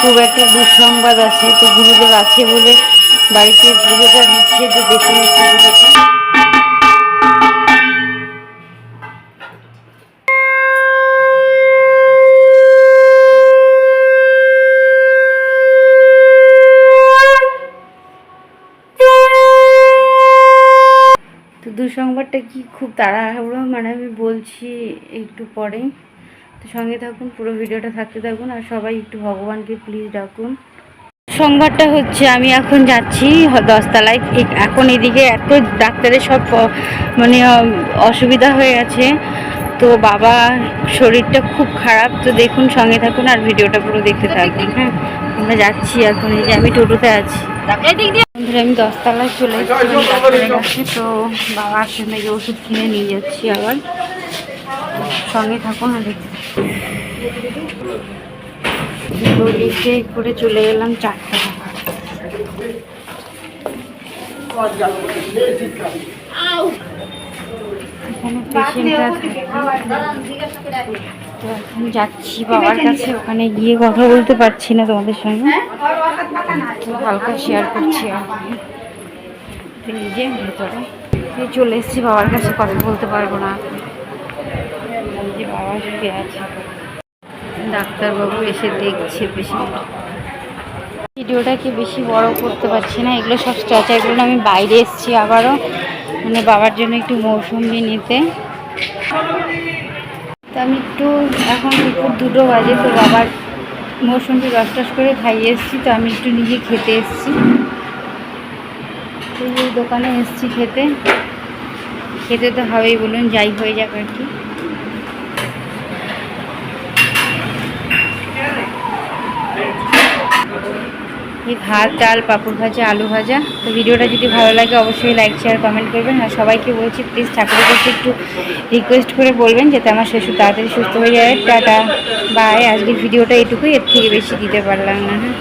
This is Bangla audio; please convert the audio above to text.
খুব একটা দুঃসংবাদ আছে, তো গুরুদেব আছে বলে বাড়িতে পুজোটা দিচ্ছে তো পুজোটা দুঃসংবাদটা কি খুব তাড়াহুড়ো? মানে আমি বলছি একটু পরে তো সঙ্গে থাকুন, পুরো ভিডিওটা থাকতে থাকুন আর সবাই একটু ভগবানকে প্লিজ ডাকুন। সংবাদটা হচ্ছে, আমি এখন যাচ্ছি দশতলায়। এখন এদিকে এত ডাক্তারের সব মানে অসুবিধা হয়ে আছে তো বাবা, শরীরটা খুব খারাপ। তো দেখুন, সঙ্গে থাকুন আর ভিডিওটা পুরো দেখতে থাকুন। হ্যাঁ আমরা যাচ্ছি এখন। এই যে আমি টোটোতে আছি। বন্ধুরা, আমি দশতলায় চলে কাছে। তো বাবার সঙ্গে ওষুধ কিনে নিয়ে যাচ্ছি আবার। সঙ্গে থাকুন আর দেখতে থাকুন। করে চলে গেলাম চারটা এখানে যাচ্ছি বাবার কাছে, ওখানে গিয়ে কথা বলতে পারছি না তোমাদের সঙ্গে। হালকা শেয়ার করছি যে ভেতরে। চলে এসেছি, বাবার কাছে কথা বলতে পারব না। বাবা শুয়ে আছে? ডাক্তারবাবু এসে দেখছে পেশেন্ট। ভিডিওটাকে বেশি বড় করতে পারছি না, এগুলো সব স্ট্রেচার এগুলো আমি বাইরে এসেছি আবারও। মানে বাবার জন্য একটু মৌসুমি নিতে। তো আমি একটু এখন দুপুর দুটো বাজে, তো বাবার মৌসুমি রস টস করে খাইয়ে এসেছি, তো আমি একটু নিজে খেতে এসেছি। এই দোকানে এসেছি খেতে। খেতে তো হবেই বলুন, যাই হয়ে যাক আর কি। ভাত, ডাল, পাঁপড় ভাজা, আলু ভাজা। তো ভিডিওটা যদি ভালো লাগে, অবশ্যই লাইক শেয়ার কমেন্ট করবেন। আর সবাইকে বলছি প্লিজ ঠাকুরের কাছে একটু রিকোয়েস্ট করে বলবেন, যাতে আমার শ্বশুর তাড়াতাড়ি সুস্থ হয়ে যায়। টাটা বাই আজকের ভিডিওটা এটুকুই, এর থেকে বেশি দিতে পারলাম না। হ্যাঁ